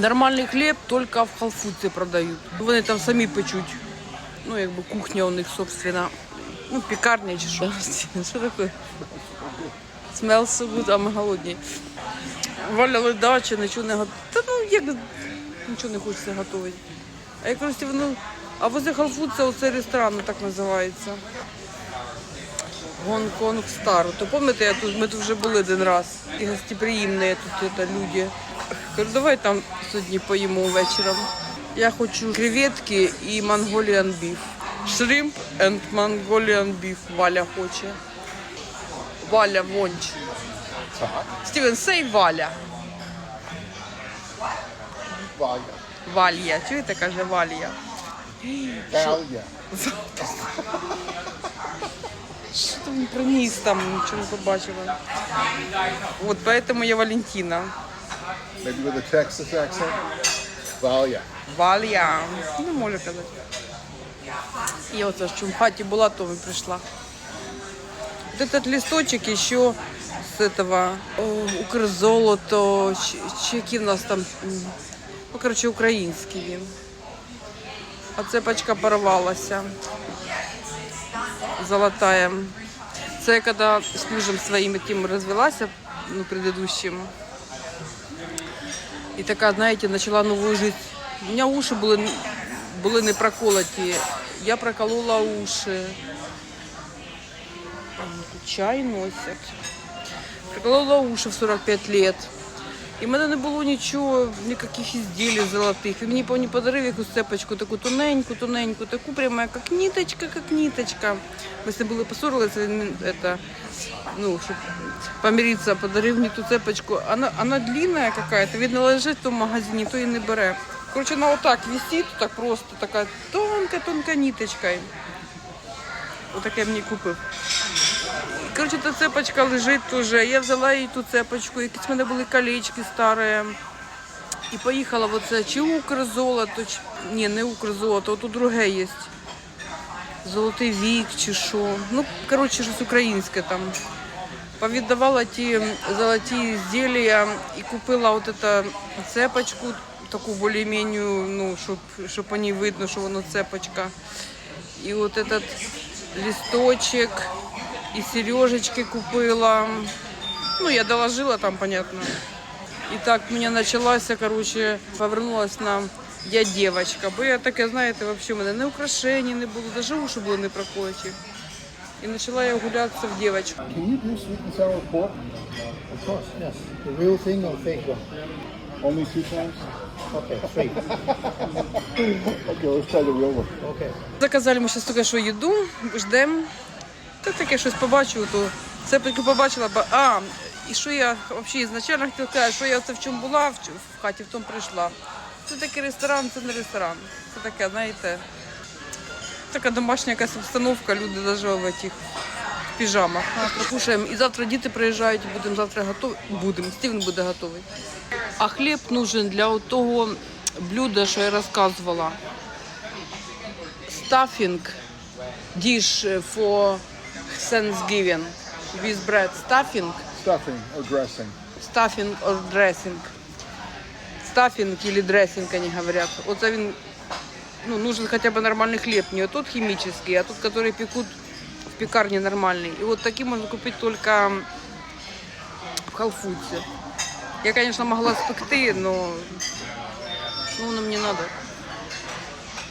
Нормальний хліб тільки в халфуці продають. Вони там самі печуть. Ну, якби кухня у них, собственно. Ну, пекарня чи що. Що таке? Смел so а ми голодні. Валя ледача, нічого не готує. Та ну як нічого не хочеться готувати. А якраз ну, а возле халфуца оцей ресторан ну, так називається. Гонконг Стар. То пам'ятаєте, я тут, ми тут вже були один раз. І гостеприємні тут люди. Кажу, давай там сьогодні поїмо вечором. Я хочу креветки і mongolian beef. Shrimp and mongolian beef Валя хоче. Валя Вонч. Стівен, сей Валя. Валя. Валья. Чуєте, каже Валія. Валя. Що там приніс там, нічого не побачила. От, поэтому я Валентина. Maybe with a Texas accent. Валя. Валія. Не можу казати. І оце що в хаті була, то і прийшла. Вот этот листочек еще с этого о, Укрзолото, чи, чи які в нас там, м, ну, коротше, український він. А цепочка порвалася. Золотая. Це я коли з мужем своїм тим розвелася, ну, предыдущим. І така, знаєте, почала нову життя. У мене уші були, були не проколоті. Я проколола уші. Чай носять. Проколола уші в 45 лет. І в мене не було нічого, ніяких ізділів золотих. І мені повні подарив якусь цепочку, таку тоненьку, тоненьку, таку прямо як ниточка, як ниточка. Ми з ним були поссорилися, він это, ну, щоб помиритися, подарив мені ту цепочку. Вона, вона длинна какая-то, видно, лежить в тому магазині, то і не бере. Коротше, вона отак висить, так просто, така тонка-тонка ниточка. Отаке мені купив. Коротше, та цепочка лежить теж. Я взяла їй ту цепочку, якісь в мене були колечки старі. І поїхала в оце чи Укрзолото, чи... ні, не Укрзолото, тут друге є. Золотий вік чи що. Ну, коротше, щось українське там. Повіддавала ті золоті ізділля і купила от эту цепочку, таку більш-менш, ну, щоб, щоб по ній видно, що воно цепочка. І от этот листочек, і сережечки купила. Ну, я доложила там, понятно. І так у мене почалася, короче, повернулась на я девочка. Бо я таке, знаєте, вообще в мене не украшень не було, навіть уші були не проколоті. І почала я гулятися в дівчинку. Can you do sweet and sour pork? Of course, yes. The real thing or fake one? Only two times? Okay, three. Okay, let's try the real one. Okay. Заказали ми зараз тільки що їду, ждемо. Та таке щось побачу, то цепочку побачила, ба- а, і що я взагалі ізначально хотіла сказати, що я це в чому була, в, в хаті, в тому прийшла. Це такий ресторан, це не ресторан. Це таке, знаєте, така домашня якась обстановка, люди навіть в в піжамах. Покушаємо. І завтра діти приїжджають, будемо завтра готові. Будемо, Стівен буде готовий. А хліб нужен для того блюда, що я розказувала. Stuffing dish for Thanksgiving with bread. Stuffing, Stuffing or dressing. stuffing or dressing. Stuffing или дрессинг, они говорят. Вот він, ну, нужен хотя бы нормальный хлеб. Не тот химический, а тот, который пекут в пекарне нормальный. И вот такие можно купить только в Халфудсе. Я, конечно, могла спекти, но ну, воно мне надо.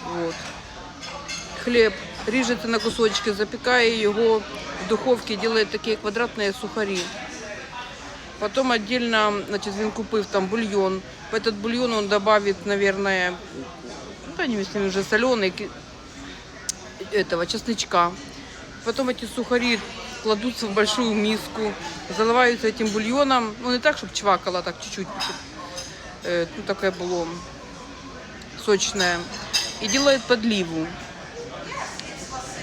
Вот. Хлеб ріжете на кусочки, запікає його в духовці, робить такі квадратні сухарі. Потом отдельно, значит, він купив там бульон. В этот бульон он добавит, наверное, ну, да, не знаю, уже соленый, ки- этого, чесночка. Потом эти сухари кладутся в большую миску, заливаются этим бульоном. Ну, не так, чтобы чвакало, так чуть-чуть. Э, ну, такое было сочное. И делает подливу.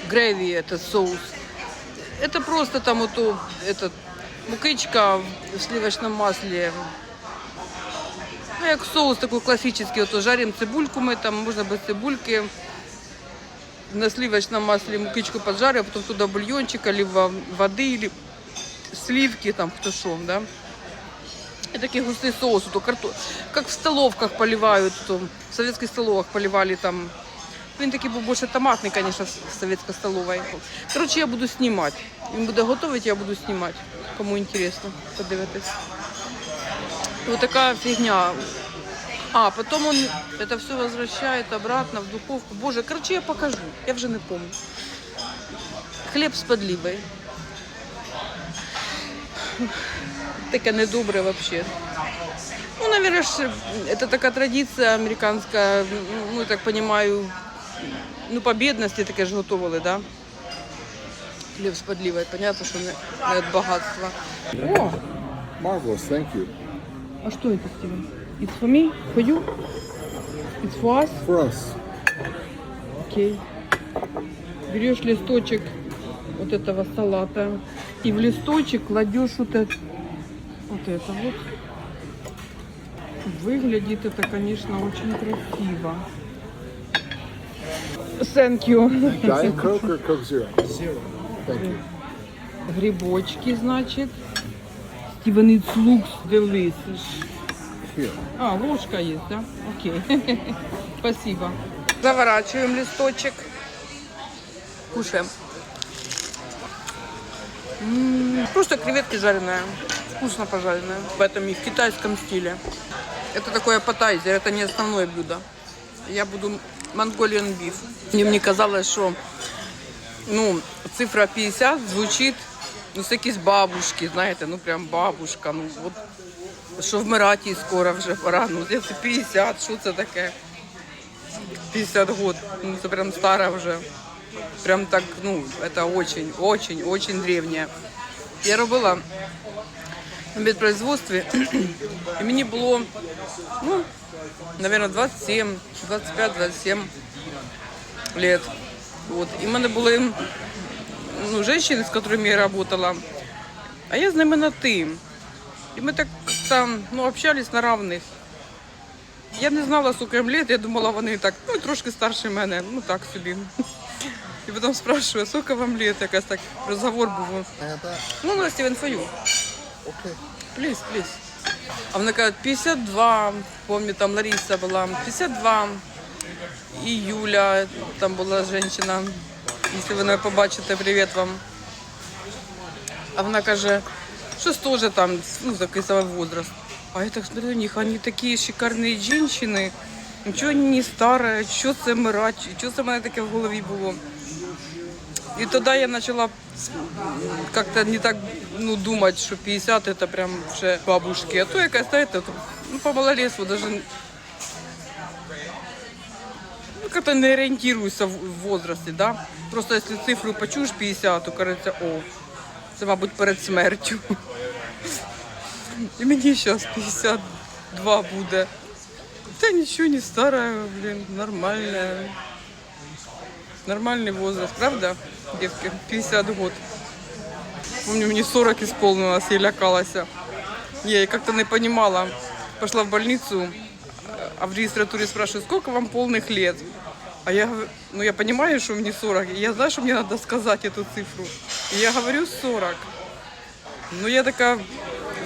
Греви, этот соус. Это просто там вот то, этот мукичка в сливочном масле. Ну, як соус такой классический, вот жарим цибульку мы там, можно без цибульки. На сливочном масле мукичку поджарим, потом туда бульончик, либо воды, или сливки, там кто шо, да. И такий густий соус, то карто... как в столовках поливают, то в советских столовых поливали там. Він такий був більше томатний, звісно, в советській. Коротше, я буду знімати. Він буде готувати, я буду знімати. Кому інтересно, подивитись. Вот такая фигня. А, потом он это все возвращает обратно в духовку. Боже, короче, я покажу. Я вже не помню. Хліб з подливой. Таке недобре вообще. Ну, наверное, это такая традиция американская, ну, так понимаю, ну, по бедности таке ж готували, да? Хліб з подливой. Понятно, що не, не від багатства. О, Marvelous, thank you. а что это, Стивен? It's for me? For you? It's for us? For us. Окей. Берешь листочек вот этого салата и в листочек кладешь вот это, вот это вот. Выглядит это, конечно, очень красиво. Thank you. Diet Coke or Coke Zero? Zero. Thank you. Грибочки, значит. Steven, it looks delicious. Here. А, ложка есть, да? Окей. Спасибо. Заворачиваем листочек. Кушаем. М, Просто креветки жареные. Вкусно пожаренные. В этом и в китайском стиле. Это такой аппетайзер, это не основное блюдо. Я буду монголиан биф. Мне, мне казалось, что ну, цифра 50 звучить ну, з якісь бабушки, знаєте, ну прям бабушка. Ну, от що вмирати скоро вже пора. Ну, це 50, що це таке? 50 год. Ну, це прям стара вже. Прям так, ну, це очень, очень, очень древнє. Я робила на медпроизводстві, і мені було, ну, наверное, 27, 25-27 лет. Вот. І в мене були ну, женщины, с которыми я работала, а я с ними на «ты». И мы так там, ну, общались на равних. Я не знала, сколько їм лет, я думала, вони так, ну, трошки старше мене, ну, так собі. І потім спрашиваю, сколько вам лет, якась так розговор був. I have that. Ну, на Стівен Фою. Okay. Пліс, пліс. А вона каже, 52, помню, там Лариса була, 52. І Юля, там була жінка. Якщо ви не побачите, привіт вам. А вона каже, щось теж там, ну, такий самий возраст. А я так смотрю на них, вони такі шикарні жінки, нічого не старе, що це мирать, що це в мене таке в голові було. И тогда я начала как-то не так ну, думать, что 50 это прям уже бабушки. А то якась, знаєте, ну, по малолетству даже ну, как-то не ориентируюся в, в возрасте, да. Просто если цифру почуєш 50, то кажеться, о, це, мабуть, перед смертю. І мені зараз 52 буде. Та нічого не старе, блін, нормальне. Нормальный возраст, правда, девки? 50 год. Помню, мне 40 исполнилось, я лякалась. Я как-то не понимала. Пошла в больницу, а в регистратуре спрашивают, сколько вам полных лет? А я, ну я понимаю, что мне 40, и я знаю, что мне надо сказать эту цифру. И я говорю 40. Ну я такая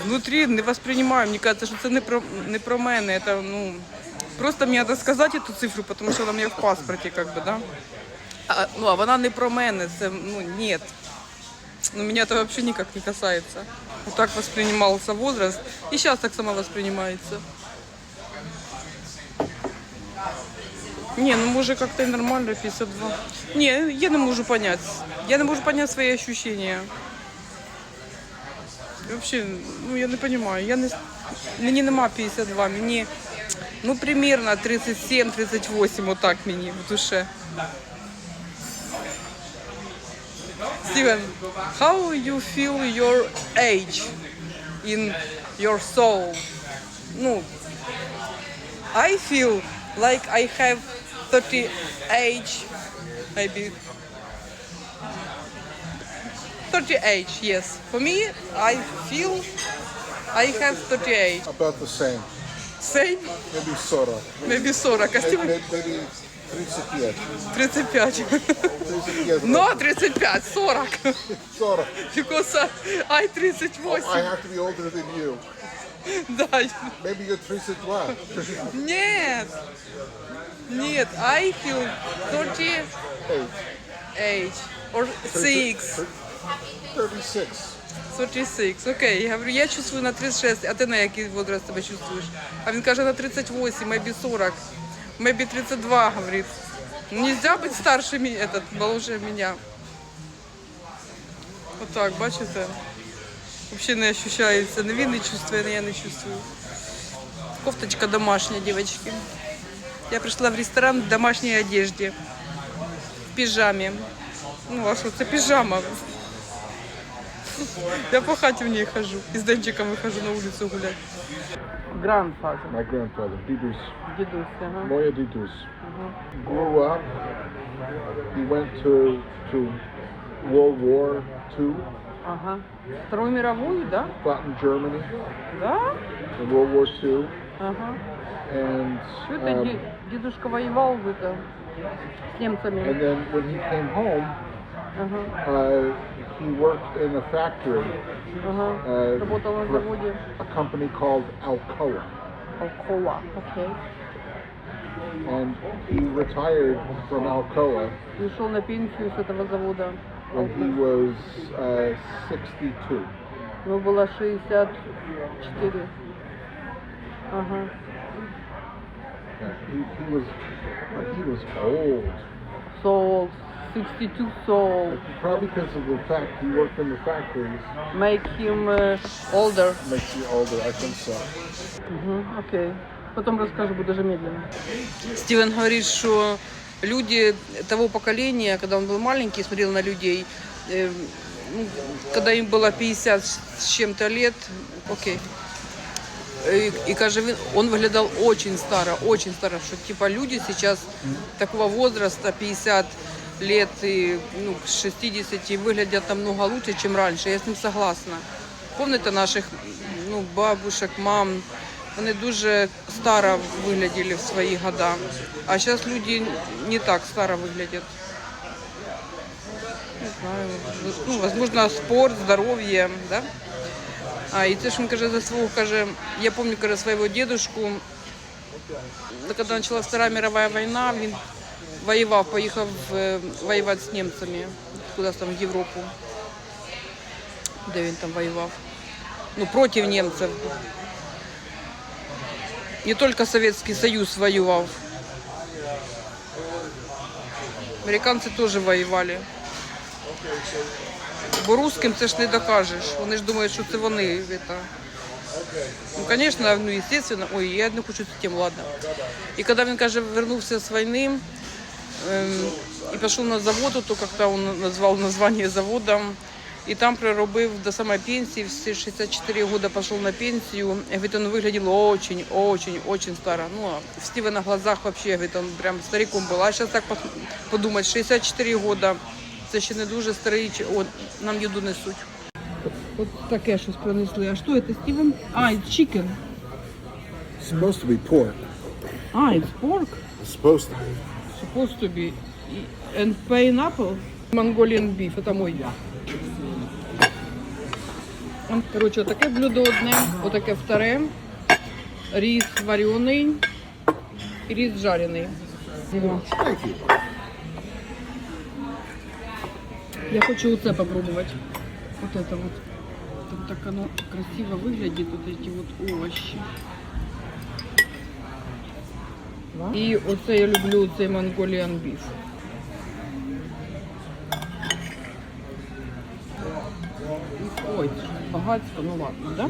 внутри не воспринимаю, мне кажется, что это не про, не про мене, это, ну, просто мне надо сказать эту цифру, потому что она у меня в паспорте, как бы, да. А, ну, а вона не про мене, це, ну, нет. Ну, меня это вообще никак не касается. Вот так воспринимался возраст, и сейчас так само воспринимается. Не, ну може как-то и нормально 52. Не, я не можу понять. Я не можу понять свои ощущения. Вообще, ну я не понимаю. Я не... Мені нема 52, мені ну примерно 37-38, вот так мені в душе. Steven, how you feel your age in your soul? No, I feel like I have 30 age, maybe 38, yes. For me, I feel I have 38. About the same. Same? Maybe 40. Maybe 40. Maybe, maybe 35. 35. 35. No, 35, 40. 40. Because I 38. I have to be older than you. Да. Maybe you're 32. Нет. Нет, I feel 38 Hey, or 6. 36. 36, окей. Я говорю, я чувствую на 36, а ти на який возраст себе чувствуєш? А він каже на 38, maybe 40, maybe 32, говорит. Нельзя быть старше меня, этот, моложе меня. Вот так, бачите? Вообще не ощущается. Не він не чувствує, не я не чувствую. Кофточка домашняя, девочки. Я пришла в ресторан в домашней одежде. В пижаме. Ну, а що, це піжама. Я по хаті в ній хожу. І з денчиками хожу на вулицю гуляти. Грандфазер. My grandfather, Didus, Дідусь, ага. Moya Didus, grew up. He went to to World War II, Ага. Вторую мировую, да? fought in Germany Да? in World War II, Ага. and Что это um, ди- дедушка воевал в это с and немцами? then when he came home, Ага. uh, he worked in a factory, Ага. uh, Работал на for заводе a company called Alcoa, Алкола. Окей. and he retired from Alcoa И ушел на пенсию с этого завода. when he was uh, 62. Ему было 64. Ага. Yeah, he, he was he was old. So old. 62 so. Probably because of the fact he worked in the factories Make him uh, older. makes you older. I think so. Угу, окей. Потом расскажу, буду даже медленно. Стивен говорит, что люди того поколения, когда он был маленький, смотрел на людей, э, ну, когда им было 50 с чем-то лет, окей. И, и каже, він- он выглядел очень старо, очень старо, что типа люди сейчас такого возраста, 50 лет и ну, к 60 выглядят намного лучше, чем раньше. Я с ним согласна. Помните наших ну, бабушек, мам, вони дуже старо виглядали в свої года. А зараз люди не так старо виглядять. Не знаю. Ну, возможно, спорт, здоров'я, да? А, і це ж він каже за свого, каже, я пам'ятаю, каже, свого дедушку, коли почалась Вторая мировая війна, він воював, поїхав е, воювати з німцями, кудись там в Європу. Де він там воював? Ну, проти німців. Не тільки Советский Союз воював. Американці теж воювали. Бо русским це ж не докажеш. Вони ж думають, що це вони. Это... Ну, конечно, ну, естественно. Ой, я не хочу цю тему, ладно. І коли він каже, вернувся з війни і пішов на завод, то як-то він назвав названня завода, і там проробив до самої пенсії, всі 64 года пішов на пенсію. Говорит, он виглядів очень, очень, очень старо. Ну, в Стива на глазах вообще, говорит, он прям стариком був. А зараз так подумати, 64 года, це ще не дуже старий, чи- о, нам їду несуть. От таке щось принесли. А що це, Стівен? А, it's chicken. It's supposed to be pork. А, it's pork. It's supposed to be. Supposed to be. And pineapple. Mongolian beef. Это мой. Короче, таке блюдо одне, отаке вторе. Рис варений і рис жарений. Thank you. Я хочу оце попробовать. Вот это вот. Там так оно красиво выглядит, вот эти вот овощи. І оце я люблю цей Mongolian beef. Ой, це ж багатство, ну ладно, да?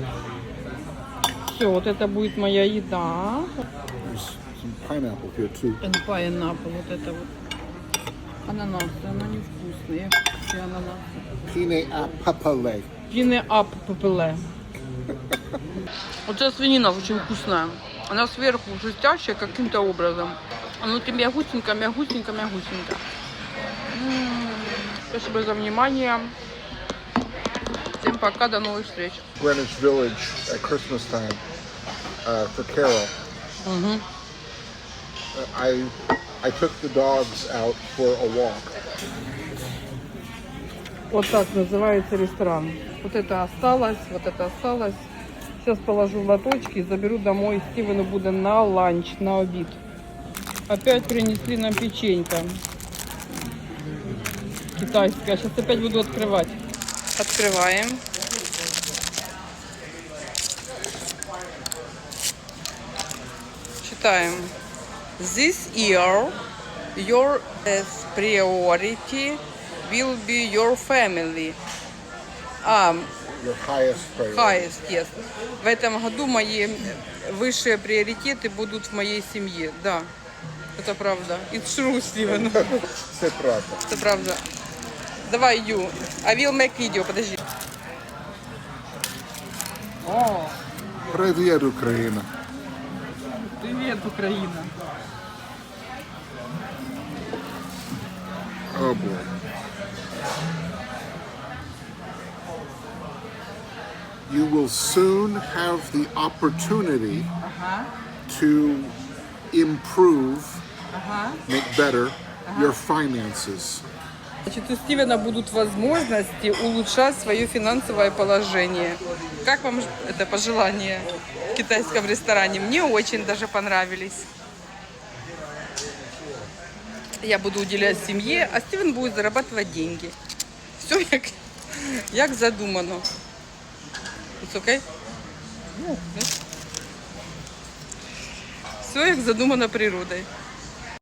Все, вот это будет моя еда. There's some pineapple here too. And pineapple, вот это вот. Ананасы, она невкусная. Все ананасы. Pine a papale. Пине ап Вот эта свинина очень вкусная. Она сверху хрустящая каким-то образом. Внутри мягусенько, мягусенько, мягусенько. М, Спасибо за внимание. Всем пока, до новых встреч. Greenwich Village at Christmas time uh, for Carol. Мгм. Uh, I I took the dogs out for a walk. Вот так называется ресторан. Вот это осталось, вот это осталось. Сейчас положу лоточки и заберу домой. Стивену буде на ланч, на обід. Опять принесли нам печенька. Китайская. Сейчас опять буду открывать. Открываем. Читаем. This year your priority will be your family. Your highest priority. highest, yes. В этом году мои высшие приоритеты будут в моей семье. Да, это правда. It's true, Стивен. Це правда. Это правда. Давай, Ю. I will make video, подожди. О, Привіт, Україна. привет, Украина. Oh boy. You will soon have the opportunity Ага, to improve, ага. make better your finances. Значит, у Стивена будут возможности улучшать свое финансовое положение. Как вам это пожелание в китайском ресторане? Мне очень даже понравились. Я буду уделять семье, а Стивен будет зарабатывать деньги. Все як, як задумано. It's okay? Все як задумано природою.